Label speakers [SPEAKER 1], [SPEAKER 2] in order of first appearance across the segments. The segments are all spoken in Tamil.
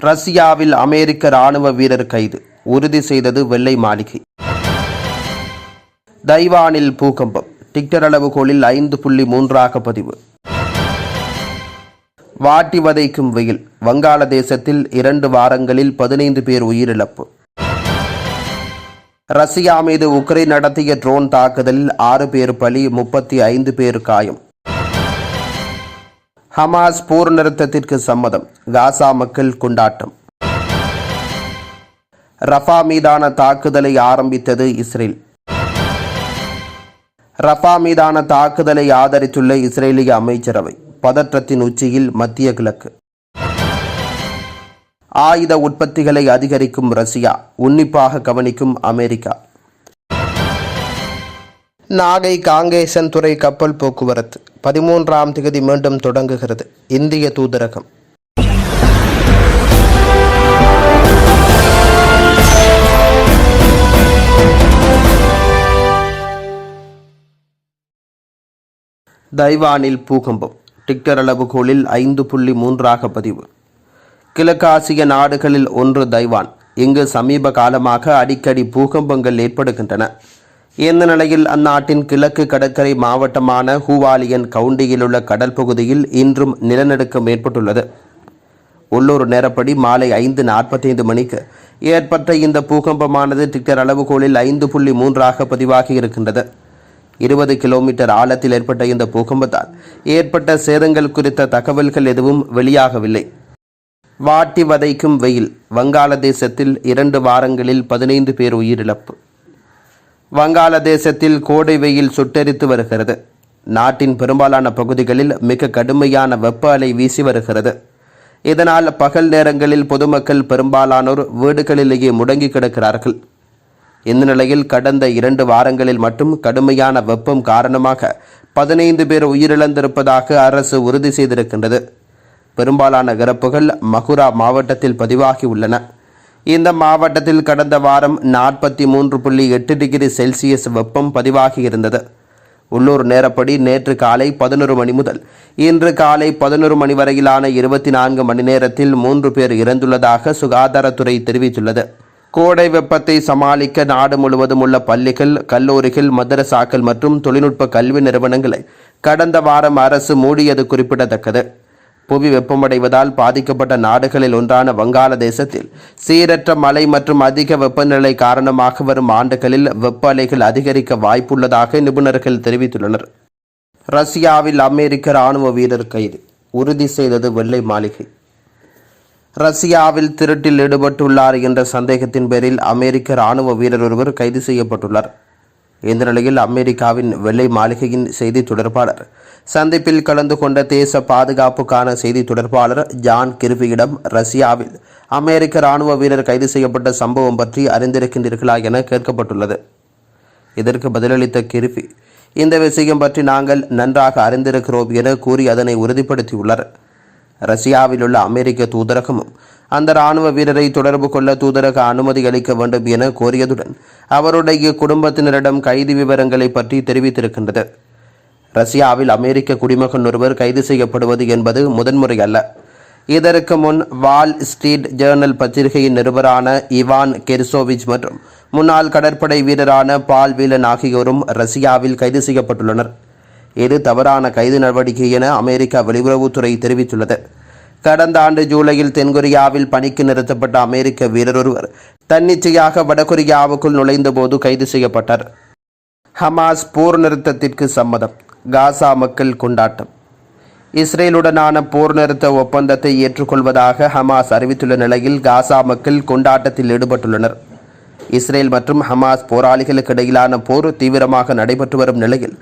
[SPEAKER 1] ரஷ்யாவில் அமெரிக்க ராணுவ வீரர் கைது உறுதி செய்தது வெள்ளை மாளிகை. தைவானில் பூகம்பம் டிக்டர் அளவுகோலில் ஐந்து புள்ளி மூன்றாக பதிவு. வாட்டி வதைக்கும் வெயில் வங்காளதேசத்தில் இரண்டு வாரங்களில் பதினைந்து பேர் உயிரிழப்பு. ரஷ்யா மீது உக்ரைன் நடத்திய ட்ரோன் தாக்குதலில் ஆறு பேர் பலி முப்பத்தி ஐந்து பேர் காயம். ஹமாஸ் போர் நிறுத்தத்திற்கு சம்மதம். காசா மக்கள் கொண்டாட்டம். ரஃபா மீதான தாக்குதலை ஆரம்பித்தது இஸ்ரேல். ரஃபா மீதான தாக்குதலை ஆதரித்துள்ள இஸ்ரேலிய அமைச்சரவை பதற்றத்தின் உச்சியில் மத்திய கிழக்கு. ஆயுத உற்பத்திகளை அதிகரிக்கும் ரஷ்யா உன்னிப்பாக கவனிக்கும் அமெரிக்கா. நாகை காங்கேசன் துறை கப்பல் போக்குவரத்து பதிமூன்றாம் திகதி மீண்டும் தொடங்குகிறது. இந்திய தூதரகம். தைவானில் பூகம்பம். டிக்டர் அளவுகோலில் ஐந்து புள்ளி மூன்றாக பதிவு. கிழக்காசிய நாடுகளில் ஒன்று தைவான். இங்கு சமீப காலமாக அடிக்கடி பூகம்பங்கள் ஏற்படுகின்றன. இந்த நிலையில் அந்நாட்டின் கிழக்கு கடற்கரை மாவட்டமான ஹூவாலியன் கவுண்டியிலுள்ள கடல் பகுதியில் இன்றும் நிலநடுக்கம் ஏற்பட்டுள்ளது? உள்ளூர் நேரப்படி மாலை ஐந்து நாற்பத்தைந்து மணிக்கு ஏற்பட்ட இந்த பூகம்பமானது டிக்டர் அளவுகோலில் ஐந்து புள்ளி மூன்றாக பதிவாகி இருக்கின்றது. இருபது கிலோமீட்டர் ஆழத்தில் ஏற்பட்ட இந்த பூகம்பத்தால் ஏற்பட்ட சேதங்கள் குறித்த தகவல்கள் எதுவும் வெளியாகவில்லை. வாட்டி வதைக்கும் வெயில் வங்காளதேசத்தில் இரண்டு வாரங்களில் பதினைந்து பேர் உயிரிழப்பு. வங்காளதேசத்தில் கோடை வெயில் சுட்டெரித்து வருகிறது. நாட்டின் பெரும்பாலான பகுதிகளில் மிக கடுமையான வெப்ப அலை வீசி வருகிறது. இதனால் பகல் நேரங்களில் பொதுமக்கள் பெரும்பாலானோர் வீடுகளிலேயே முடங்கி கிடக்கிறார்கள். இந்த நிலையில் கடந்த இரண்டு வாரங்களில் மட்டும் கடுமையான வெப்பம் காரணமாக பதினைந்து பேர் உயிரிழந்திருப்பதாக அரசு உறுதி செய்திருக்கின்றது. பெரும்பாலான இறப்புகள் மகுரா மாவட்டத்தில் பதிவாகி உள்ளன. இந்த மாவட்டத்தில் கடந்த வாரம் நாற்பத்தி மூன்று புள்ளி எட்டு டிகிரி செல்சியஸ் வெப்பம் பதிவாகி இருந்தது. உள்ளூர் நேரப்படி நேற்று காலை பதினொரு மணி முதல் இன்று காலை பதினொரு மணி வரையிலான இருபத்தி நான்கு மணி நேரத்தில் மூன்று பேர் இறந்துள்ளதாக சுகாதாரத்துறை தெரிவித்துள்ளது. கோடை வெப்பத்தை சமாளிக்க நாடு முழுவதும் உள்ள பள்ளிகள் கல்லூரிகள் மதரசாக்கள் மற்றும் தொழில்நுட்ப கல்வி நிறுவனங்களை கடந்த வாரம் அரசு மூடியது குறிப்பிடத்தக்கது. புவி வெப்பமடைவதால் பாதிக்கப்பட்ட நாடுகளில் ஒன்றான வங்காளதேசத்தில் சீரற்ற மழை மற்றும் அதிக வெப்பநிலை காரணமாக வரும் ஆண்டுகளில் வெப்ப அலைகள் அதிகரிக்க வாய்ப்புள்ளதாக நிபுணர்கள் தெரிவித்துள்ளனர். ரஷ்யாவில் அமெரிக்க ராணுவ வீரர் கைது உறுதி செய்தது வெள்ளை மாளிகை. ரஷ்யாவில் திருட்டில் ஈடுபட்டுள்ளார் என்ற சந்தேகத்தின் பேரில் அமெரிக்க ராணுவ வீரர் ஒருவர் கைது செய்யப்பட்டுள்ளார். இந்த நிலையில் அமெரிக்காவின் வெள்ளை மாளிகையின் செய்தி தொடர்பாளர் சந்திப்பில் கலந்து கொண்ட தேச பாதுகாப்புக்கான செய்தி தொடர்பாளர் ஜான் கிருபியிடம் ரஷ்யாவில் அமெரிக்க ராணுவ வீரர் கைது செய்யப்பட்ட சம்பவம் பற்றி அறிந்திருக்கின்றீர்களா என கேட்கப்பட்டுள்ளது. இதற்கு பதிலளித்த கிருபி இந்த விஷயம் பற்றி நாங்கள் நன்றாக அறிந்திருக்கிறோம் என கூறி அதனை உறுதிப்படுத்தியுள்ளார். ரஷ்யாவில் உள்ள அமெரிக்க தூதரகமும் அந்த ராணுவ வீரரை தொடர்பு கொள்ள தூதரக அனுமதி அளிக்க வேண்டும் என கோரியதுடன் அவருடைய குடும்பத்தினரிடம் கைது விவரங்களை பற்றி தெரிவித்திருக்கின்றது. ரஷ்யாவில் அமெரிக்க குடிமகன் ஒருவர் கைது செய்யப்படுவது என்பது முதன்முறை அல்ல. இதற்கு முன் வால் ஸ்ட்ரீட் ஜேர்னல் பத்திரிகையின் நிருபரான இவான் கெர்சோவிச் மற்றும் முன்னாள் கடற்படை வீரரான பால் வீலன் ஆகியோரும் ரஷ்யாவில் கைது செய்யப்பட்டுள்ளனர். இது தவறான கைது நடவடிக்கை என அமெரிக்கா வெளியுறவுத்துறை தெரிவித்துள்ளது. கடந்த ஆண்டு ஜூலையில் தென்கொரியாவில் பணிக்கு நிறுத்தப்பட்ட அமெரிக்க வீரர் ஒருவர் தன்னிச்சையாக வடகொரியாவுக்குள் நுழைந்தபோது கைது செய்யப்பட்டார். ஹமாஸ் போர் நிறுத்தத்திற்கு சம்மதம். காசா மக்கள் கொண்டாட்டம். இஸ்ரேலுடனான போர் நிறுத்த ஒப்பந்தத்தை ஏற்றுக்கொள்வதாக ஹமாஸ் அறிவித்துள்ள நிலையில் காசா மக்கள் கொண்டாட்டத்தில் ஈடுபட்டுள்ளனர். இஸ்ரேல் மற்றும் ஹமாஸ் போராளிகளுக்கு இடையிலான போர் தீவிரமாக நடைபெற்று வரும் நிலையில்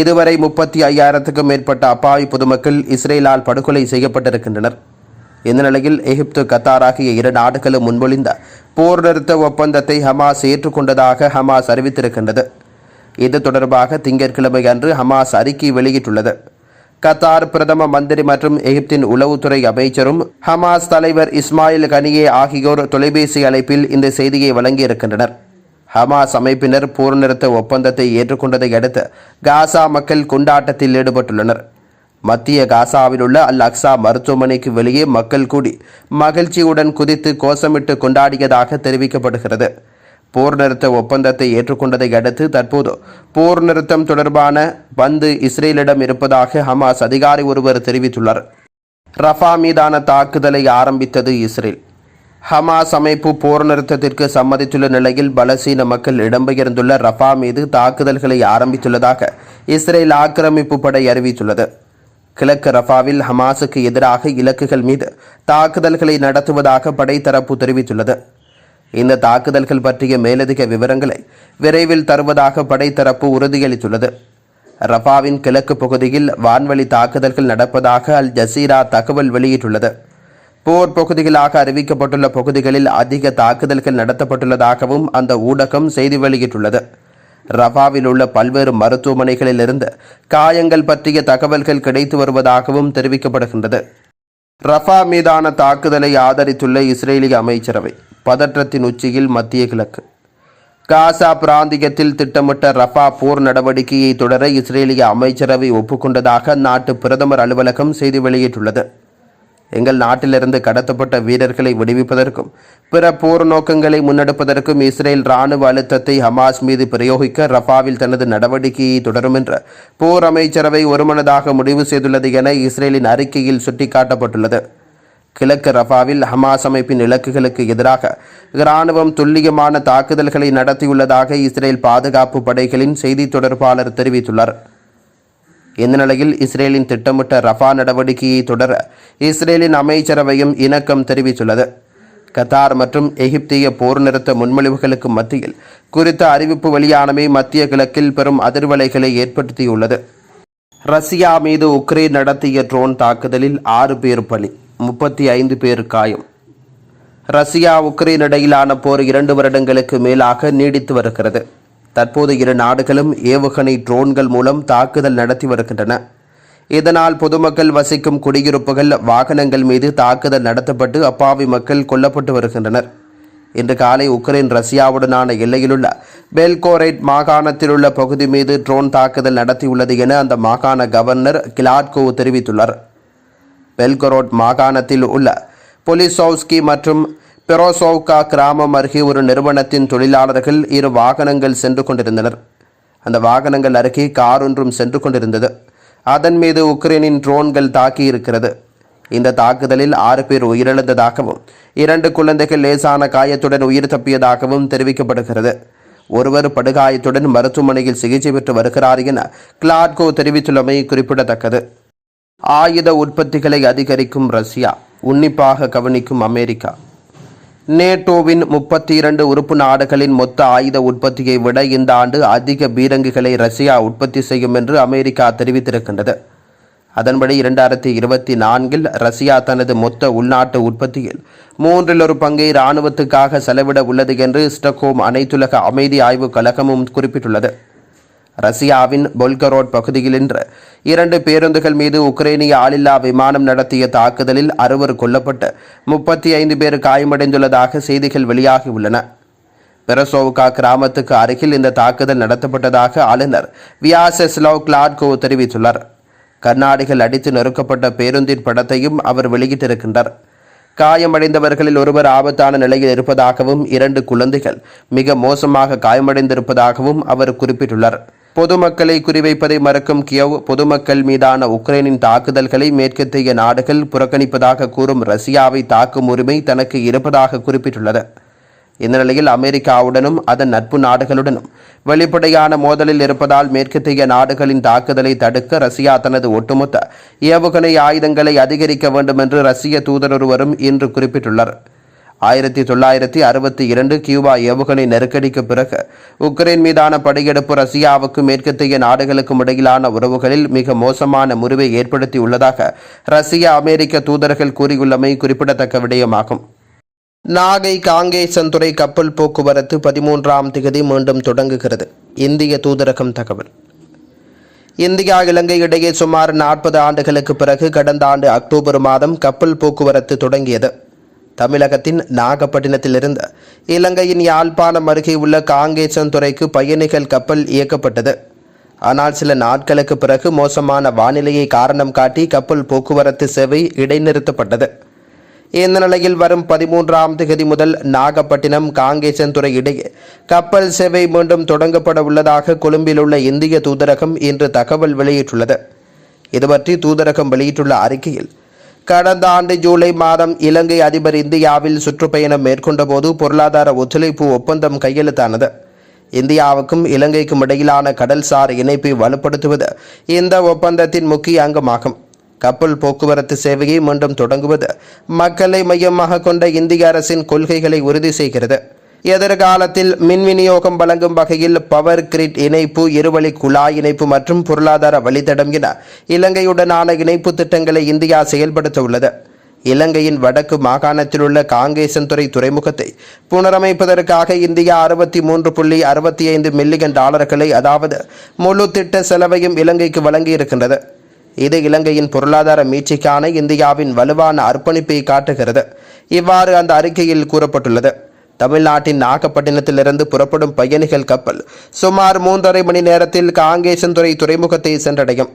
[SPEAKER 1] இதுவரை முப்பத்தி ஐயாயிரத்துக்கும் மேற்பட்ட அப்பாவி பொதுமக்கள் இஸ்ரேலால் படுகொலை செய்யப்பட்டிருக்கின்றனர். இந்த நிலையில் எகிப்து கத்தார் ஆகிய இரு நாடுகளும் முன்மொழிந்த போர் நிறுத்த ஒப்பந்தத்தை ஹமாஸ் ஏற்றுக்கொண்டதாக ஹமாஸ் அறிவித்திருக்கின்றது. இது தொடர்பாக திங்கட்கிழமை அன்று ஹமாஸ் அறிக்கை வெளியிட்டுள்ளது. கத்தார் பிரதம மந்திரி மற்றும் எகிப்தின் உளவுத்துறை அமைச்சரும் ஹமாஸ் தலைவர் இஸ்மாயில் கனியே ஆகியோர் தொலைபேசி அழைப்பில் இந்த செய்தியை வழங்கியிருக்கின்றனர். ஹமாஸ் அமைப்பினர் போர் நிறுத்த ஒப்பந்தத்தை ஏற்றுக்கொண்டதை அடுத்து காசா மக்கள் கொண்டாட்டத்தில் ஈடுபட்டுள்ளனர். மத்திய காசாவில் உள்ள அல் அக்ஸா மருத்துவமனைக்கு வெளியே மக்கள் கூடி மகிழ்ச்சியுடன் குதித்து கோஷமிட்டு கொண்டாடியதாக தெரிவிக்கப்படுகிறது. போர் நிறுத்த ஒப்பந்தத்தை ஏற்றுக்கொண்டதை அடுத்து தற்போது போர் நிறுத்தம் தொடர்பான பந்து இஸ்ரேலிடம் இருப்பதாக ஹமாஸ் அதிகாரி ஒருவர் தெரிவித்துள்ளார். ரஃபா மீதான தாக்குதலை ஆரம்பித்தது இஸ்ரேல். ஹமாஸ் அமைப்பு போர் நிறுத்தத்திற்கு சம்மதித்துள்ள நிலையில் பலசீன மக்கள் இடம்பெயர்ந்துள்ள ரஃபா மீது தாக்குதல்களை ஆரம்பித்துள்ளதாக இஸ்ரேல் ஆக்கிரமிப்பு படை அறிவித்துள்ளது. கிழக்கு ரஃபாவில் ஹமாஸுக்கு எதிராக இலக்குகள் மீது தாக்குதல்களை நடத்துவதாக படைத்தரப்பு தெரிவித்துள்ளது. இந்த தாக்குதல்கள் பற்றிய மேலதிக விவரங்களை விரைவில் தருவதாக படைத்தரப்பு உறுதியளித்துள்ளது. ரஃபாவின் கிழக்கு பகுதியில் வான்வழி தாக்குதல்கள் நடப்பதாக அல் ஜசீரா தகவல் வெளியிட்டுள்ளது. போர் பகுதிகளாக அறிவிக்கப்பட்டுள்ள பகுதிகளில் அதிக தாக்குதல்கள் நடத்தப்பட்டுள்ளதாகவும் அந்த ஊடகம் செய்தி வெளியிட்டுள்ளது. ரஃபாவில் உள்ள பல்வேறு மருத்துவமனைகளிலிருந்து காயங்கள் பற்றிய தகவல்கள் கிடைத்து வருவதாகவும் தெரிவிக்கப்படுகின்றது. ரஃபா மீதான தாக்குதலை ஆதரித்துள்ள இஸ்ரேலிய அமைச்சரவை பதற்றத்தின் உச்சியில் மத்திய கிழக்கு. காசா பிராந்தியத்தில் திட்டமிட்ட ரஃபா போர் நடவடிக்கையை தொடர இஸ்ரேலிய அமைச்சரவை ஒப்புக்கொண்டதாக நாட்டு பிரதமர் அலுவலகம் செய்தி வெளியிட்டுள்ளது. எங்கள் நாட்டிலிருந்து கடத்தப்பட்ட வீரர்களை விடுவிப்பதற்கும் பிற போர் நோக்கங்களை முன்னெடுப்பதற்கும் இஸ்ரேல் ராணுவ அழுத்தத்தை ஹமாஸ் மீது பிரயோகிக்க ரஃபாவில் தனது நடவடிக்கையை தொடரும் என்ற போர் அமைச்சரவை ஒருமனதாக முடிவு செய்துள்ளது என இஸ்ரேலின் அறிக்கையில் சுட்டிக்காட்டப்பட்டுள்ளது. கிழக்கு ரஃபாவில் ஹமாஸ் அமைப்பின் இலக்குகளுக்கு எதிராக இராணுவம் துல்லியமான தாக்குதல்களை நடத்தியுள்ளதாக இஸ்ரேல் பாதுகாப்பு படைகளின் செய்தி தொடர்பாளர் தெரிவித்துள்ளார். இந்த நிலையில் இஸ்ரேலின் திட்டமிட்ட ரஃபா நடவடிக்கையை தொடர இஸ்ரேலின் அமைச்சரவையும் இணக்கம் தெரிவித்துள்ளது. கத்தார் மற்றும் எகிப்திய போர் நிறுத்த முன்மொழிவுகளுக்கு மத்தியில் குறித்த அறிவிப்பு வெளியானமே மத்திய கிழக்கில் பெரும் அதிர்வலைகளை ஏற்படுத்தியுள்ளது. ரஷ்யா மீது உக்ரைன் நடத்திய ட்ரோன் தாக்குதலில் ஆறு பேர் பலி. முப்பத்தி ஐந்து பேர் காயம். ரஷ்யா உக்ரைன் இடையிலான போர் இரண்டு வருடங்களுக்கு மேலாக நீடித்து வருகிறது. தற்போது இரு நாடுகளும் ஏவுகணை ட்ரோன்கள் மூலம் தாக்குதல் நடத்தி வருகின்றன. இதனால் பொதுமக்கள் வசிக்கும் குடியிருப்புகள் வாகனங்கள் மீது தாக்குதல் நடத்தப்பட்டு அப்பாவி மக்கள் கொல்லப்பட்டு வருகின்றனர். இன்று காலை உக்ரைன் ரஷ்யாவுடனான எல்லையிலுள்ள பெல்கோரைட் மாகாணத்திலுள்ள பகுதி மீது ட்ரோன் தாக்குதல் நடத்தியுள்ளது என அந்த மாகாண கவர்னர் கிலாட்கோ தெரிவித்துள்ளார். பெல்கரோட் மாகாணத்தில் உள்ள பொலிசோவ்ஸ்கி மற்றும் பெரோசோவ்கா கிராமம் அருகே ஒரு நிறுவனத்தின் தொழிலாளர்கள் இரு வாகனங்கள் சென்று கொண்டிருந்தனர். அந்த வாகனங்கள் அருகே கார் ஒன்றும் சென்று கொண்டிருந்தது. அதன் மீது உக்ரைனின் ட்ரோன்கள் தாக்கி இருக்கிறது. இந்த தாக்குதலில் ஆறு பேர் உயிரிழந்ததாகவும் இரண்டு குழந்தைகள் லேசான காயத்துடன் உயிர் தப்பியதாகவும் தெரிவிக்கப்படுகிறது. ஒருவர் படுகாயத்துடன் மருத்துவமனையில் சிகிச்சை பெற்று வருகிறார் என கிளாட்கோ தெரிவித்துள்ளமை குறிப்பிடத்தக்கது. ஆயுத உற்பத்திகளை அதிகரிக்கும் ரஷ்யா உன்னிப்பாக கவனிக்கும் அமெரிக்கா. நேட்டோவின் முப்பத்தி இரண்டு உறுப்பு நாடுகளின் மொத்த ஆயுத உற்பத்தியை விட இந்த ஆண்டு அதிக பீரங்குகளை ரஷ்யா உற்பத்தி செய்யும் என்று அமெரிக்கா தெரிவித்திருக்கின்றது. அதன்படி இரண்டாயிரத்தி இருபத்தி நான்கில் ரஷ்யா தனது மொத்த உள்நாட்டு உற்பத்தியில் மூன்றில் ஒரு பங்கை இராணுவத்துக்காக செலவிட உள்ளது என்று ஸ்டக்ஹோம் அனைத்துலக அமைதி ஆய்வுக் கழகமும் குறிப்பிட்டுள்ளது. ரஷ்யாவின் பொல்கரோட் பகுதியில் இன்று இரண்டு பேருந்துகள் மீது உக்ரைனிய ஆளில்லா விமானம் நடத்திய தாக்குதலில் அறுவர் கொல்லப்பட்டு முப்பத்தி ஐந்து பேர் காயமடைந்துள்ளதாக செய்திகள் வெளியாகியுள்ளன. பெரசோவ்கா கிராமத்துக்கு அருகில் இந்த தாக்குதல் நடத்தப்பட்டதாக ஆளுநர் வியாசெஸ்லோவ் கிளாட்கோ தெரிவித்துள்ளார். கண்ணாடிகள் அடித்து நொறுக்கப்பட்ட பேருந்தின் படத்தையும் அவர் வெளியிட்டிருக்கின்றார். காயமடைந்தவர்களில் ஒருவர் ஆபத்தான நிலையில் இருப்பதாகவும் இரண்டு குழந்தைகள் மிக மோசமாக காயமடைந்திருப்பதாகவும் அவர் குறிப்பிட்டுள்ளார். பொதுமக்களை குறிவைப்பதை மறக்கும் கியவ் பொதுமக்கள் மீதான உக்ரைனின் தாக்குதல்களை மேற்கத்திய நாடுகள் புறக்கணிப்பதாக கூறும் ரஷ்யாவை தாக்கும் உரிமை தனக்கு இருப்பதாக குறிப்பிட்டுள்ளது. இந்த நிலையில் அமெரிக்காவுடனும் அதன் நட்பு நாடுகளுடனும் வெளிப்படையான மோதலில் இருப்பதால் மேற்கத்திய நாடுகளின் தாக்குதலை தடுக்க ரஷ்யா தனது ஒட்டுமொத்த ஏவுகணை ஆயுதங்களை அதிகரிக்க வேண்டும் என்று ரஷ்ய தூதர் ஒருவரும் இன்று குறிப்பிட்டுள்ளார். ஆயிரத்தி தொள்ளாயிரத்தி அறுபத்தி இரண்டு கியூபா ஏவுகணை நெருக்கடிக்கு பிறகு உக்ரைன் மீதான படையெடுப்பு ரஷ்யாவுக்கும் மேற்கத்திய நாடுகளுக்கும் இடையிலான உறவுகளில் மிக மோசமான முறிவை ஏற்படுத்தியுள்ளதாக ரஷ்ய அமெரிக்க தூதர்கள் கூறியுள்ளமை குறிப்பிடத்தக்க விடயமாகும். நாகை காங்கேசன்துறை கப்பல் போக்குவரத்து பதிமூன்றாம் திகதி மீண்டும் தொடங்குகிறது. இந்திய தூதரகம் தகவல். இந்தியா இலங்கை இடையே சுமார் நாற்பது ஆண்டுகளுக்கு பிறகு கடந்த ஆண்டு அக்டோபர் மாதம் கப்பல் போக்குவரத்து தொடங்கியது. தமிழகத்தின் நாகப்பட்டினத்திலிருந்து இலங்கையின் யாழ்ப்பாணம் அருகே உள்ள காங்கேசன்துறைக்கு பயணிகள் கப்பல் இயக்கப்பட்டது. ஆனால் சில நாட்களுக்கு பிறகு மோசமான வானிலையை காரணம் காட்டி கப்பல் போக்குவரத்து சேவை இடைநிறுத்தப்பட்டது. இந்த நிலையில் வரும் பதிமூன்றாம் தேதி முதல் நாகப்பட்டினம் காங்கேசன்துறை இடையே கப்பல் சேவை மீண்டும் தொடங்கப்பட உள்ளதாக கொழும்பில் உள்ள இந்திய தூதரகம் இன்று தகவல் வெளியிட்டுள்ளது. இதுபற்றி தூதரகம் வெளியிட்டுள்ள அறிக்கையில் கடந்த ஆண்டு ஜூலை மாதம் இலங்கை அதிபர் இந்தியாவில் சுற்றுப்பயணம் மேற்கொண்டபோது பொருளாதார ஒத்துழைப்பு ஒப்பந்தம் கையெழுத்தானது. இந்தியாவுக்கும் இலங்கைக்கும் இடையிலான கடல்சார் இணைப்பை வலுப்படுத்துவது இந்த ஒப்பந்தத்தின் முக்கிய அங்கமாகும். கப்பல் போக்குவரத்து சேவையை மீண்டும் தொடங்குவது மக்களை மையமாக கொண்ட இந்திய அரசின் கொள்கைகளை உறுதி செய்கிறது. எதிர்காலத்தில் மின் விநியோகம் வழங்கும் வகையில் பவர் கிரிட் இணைப்பு இருவழி குழாய் இணைப்பு மற்றும் பொருளாதார வழித்தடம் என இலங்கையுடனான இணைப்பு திட்டங்களை இந்தியா செயல்படுத்த உள்ளது இலங்கையின் வடக்கு மாகாணத்தில் உள்ள காங்கேசன்துறை துறைமுகத்தை புனரமைப்பதற்காக இந்தியா அறுபத்தி மூன்று புள்ளி அறுபத்தி ஐந்து மில்லியன் டாலர்களை அதாவது முழு திட்ட செலவையும் இலங்கைக்கு வழங்கியிருக்கின்றது. இது இலங்கையின் பொருளாதார மீட்சிக்கான இந்தியாவின் வலுவான அர்ப்பணிப்பை காட்டுகிறது. இவ்வாறு அந்த அறிக்கையில் கூறப்பட்டுள்ளது. தமிழ்நாட்டின் நாகப்பட்டினத்திலிருந்து புறப்படும் பயணிகள் கப்பல் சுமார் மூன்றரை மணி நேரத்தில் காங்கேசன்துறை துறைமுகத்தை சென்றடையும்.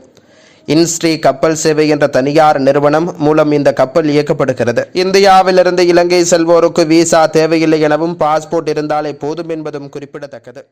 [SPEAKER 1] இன்ஸ்ரீ கப்பல் சேவை என்ற தனியார் நிறுவனம் மூலம் இந்த கப்பல் இயக்கப்படுகிறது. இந்தியாவிலிருந்து இலங்கை செல்வோருக்கு விசா தேவையில்லை எனவும் பாஸ்போர்ட் இருந்தாலே போதும் என்பதும் குறிப்பிடத்தக்கது.